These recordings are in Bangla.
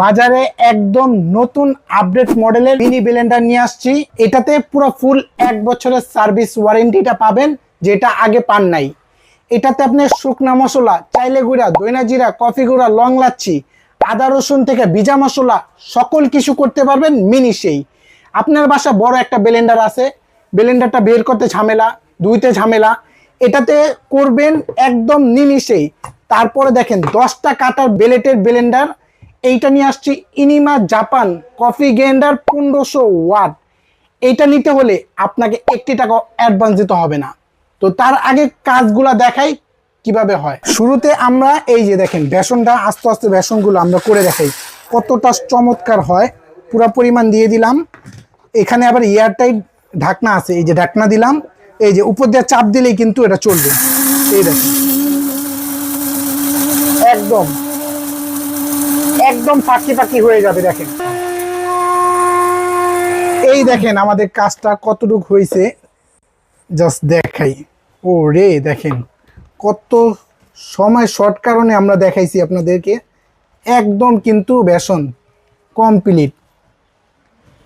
বাজারে একদম নতুন আপডেট মডেলের মিনি ব্লেন্ডার নিয়ে আসছি। এটাতে পুরো ফুল এক বছরের সার্ভিস ওয়ারেন্টিটা পাবেন, যেটা আগে পান নাই। এটাতে আপনি শুকনা মশলা, চাইলে গুঁড়া, দইনা জিরা, কফি গুঁড়া, লং লাচ্ছি, আদা রসুন থেকে ভিজা মশলা, সকল কিছু করতে পারবেন মিনি সেই। আপনার বাসা বড় একটা ব্লেন্ডার আছে। ব্লেন্ডারটা বের করতে ঝামেলা, ধুইতে ঝামেলা। এটাতে করবেন একদম নিমিষেই। তারপরে দেখেন, দশটা কাটার বেলেটের ব্লেন্ডার। এইটা নিয়ে আসছি ইনিমা জাপান কফি গ্রাইন্ডার পনেরোশো ওয়াট। এইটা নিতে হলে আপনাকে একটি টাকা অ্যাডভান্স দিতে হবে না। তো তার আগে কাজগুলা দেখাই কীভাবে হয়। শুরুতে আমরা এই যে দেখেন, বেসনটা, আস্তে আস্তে বেসনগুলো আমরা করে দেখাই। কতটা চমৎকার হয়। পুরা পরিমাণ দিয়ে দিলাম। এখানে আবার এয়ারটাইট ঢাকনা আছে, এই যে ঢাকনা দিলাম। এই যে উপর দিয়ে চাপ দিলেই কিন্তু এটা চলবে। এই দেখেন। একদম। একদম ফাঁকি ফাঁকি হয়ে যাবে, দেখেন। এই দেখেন আমাদের কাজটা কতটুকু হয়েছে। জাস্ট দেখাই। ও রে দেখেন। কত সময় শর্ট কারণে আমরা দেখাইছি আপনাদেরকে। একদম কিন্তু বেসন কমপ্লিট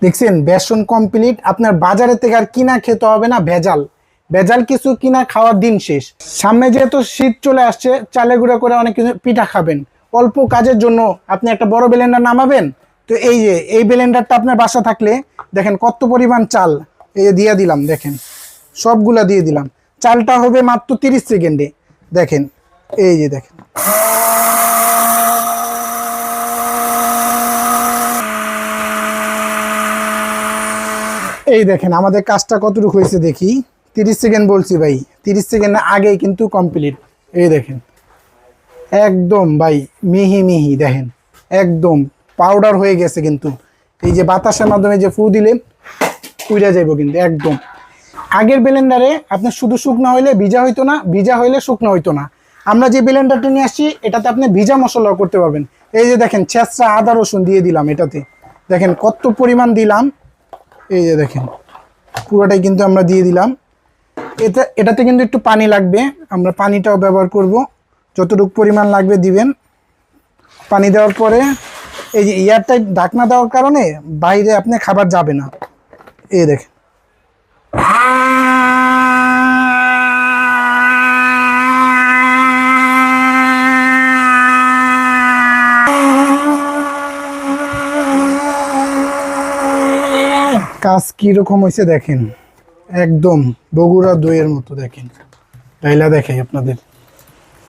দেখছেন? বেসন কমপ্লিট আপনার বাজারে থেকে আর কিনা খেতে হবে না, ভেজাল। ভেজাল কিছু কিনা খাওয়ার দিন শেষ। সামনে যেহেতু শীত চলে আসছে, চালে গুঁড়া করে অনেক কিছু পিঠা খাবেন। অল্প কাজের জন্য আপনি একটা বড় ব্লেন্ডার নামাবেন। তো এই যে, এই ব্লেন্ডারটা আপনার বাসা থাকলে দেখেন কত পরিমাণ চাল এই যে দিয়ে দিলাম, দেখেন। সবগুলা দিয়ে দিলাম। চালটা হবে মাত্র তিরিশ সেকেন্ডে। দেখেন, এই যে দেখেন। এই দেখেন, আমাদের কাজটা কতটুকু হয়েছে দেখি। তিরিশ সেকেন্ড বলছি ভাই, তিরিশ সেকেন্ড আগেই কিন্তু কমপ্লিট এই দেখেন, একদম ভাই, মিহি মিহি, দেখেন, একদম পাউডার হয়ে গেছে কিন্তু। এই যে বাতাসের মাধ্যমে যে ফু দিলে উইরা যাইব কিন্তু, একদম। আগের ব্লেন্ডারে আপনার শুধু শুকনো হইলে ভিজা হইতো না, ভিজা হইলে শুকনো হইতো না। আমরা যে ব্লেন্ডারটা নিয়ে আসছি, এটাতে আপনি ভিজা মশলাও করতে পারবেন। এই যে দেখেন, ছেঁচড়া আদা রসুন দিয়ে দিলাম এটাতে। দেখেন কত পরিমাণ দিলাম। এই যে দেখেন, পুরোটাই কিন্তু আমরা দিয়ে দিলাম। এটা, এটাতে কিন্তু একটু পানি লাগবে। আমরা পানিটাও ব্যবহার করব। যতটুকু পরিমাণ লাগবে দিবেন। পানি দেওয়ার পরে এই যে এয়ারটাইট ঢাকনা দেওয়ার কারণে বাইরে আপনি খাবার যাবে না। এই দেখেন। কাজ কীরকম হয়েছে দেখেন। একদম বগুড়া দইয়ের মতো দেখেন। ডাইলা দেখাই আপনাদের।